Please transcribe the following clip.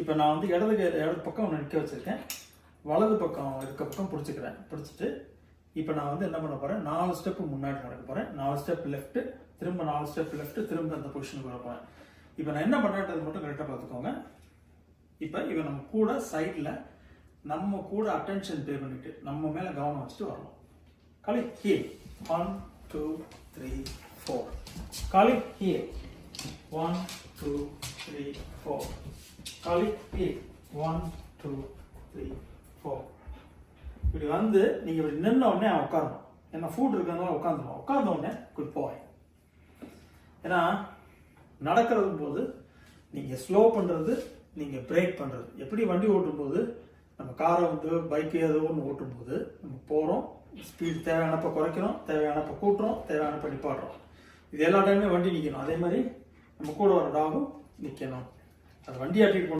இப்போ நான் வந்து இடது இடது பக்கம் ஒன்று நிற்க வச்சுருக்கேன். வலது பக்கம் இருக்க பக்கம் பிடிச்சிக்கிறேன். பிடிச்சிட்டு இப்போ நான் வந்து என்ன பண்ண போகிறேன் நாலு ஸ்டெப்பு முன்னாடி நடக்க போகிறேன் நாலு ஸ்டெப் லெஃப்ட்டு திரும்ப நாலு ஸ்டெப் லெஃப்ட்டு திரும்ப அந்த பொசிஷனுக்கு வர போகிறேன் இப்போ நான் என்ன பண்ணுறது மட்டும் கரெக்டாக பார்த்துக்கோங்க. இப்போ இவன் நம்ம கூட சைடில் நம்ம கூட அட்டென்ஷன் பே பண்ணிட்டு நம்ம மேலே கவனம் வச்சுட்டு வரணும். காலி heel one two three four காலி heel one three, three four காலி heel one two three four இப்படி வந்து நீங்கள் இப்படி நின்ன உடனே அவன் உட்காரணும். ஏன்னா ஃபுட் இருக்கிறதுனால உட்காந்துருவான். உட்கார்ந்த உடனே குட் பாய் ஏன்னா நடக்கிறது போது நீங்கள் ஸ்லோ பண்ணுறது நீங்கள் பிரேக் பண்ணுறது எப்படி வண்டி ஓட்டும்போது நம்ம காரை வந்து பைக்கு ஏதோ ஒன்று ஓட்டும்போது நம்ம போகிறோம் ஸ்பீட் தேவையானப்ப குறைக்கிறோம் தேவையானப்ப கூட்டுறோம் தேவையானப்ப நிப்பாடுறோம் இது எல்லா டைம்லையும் வண்டி நிற்கணும் அதே மாதிரி நம்ம கூட ஒரு டாகும் நிற்கணும் அது வண்டி ஆட்டிட்டு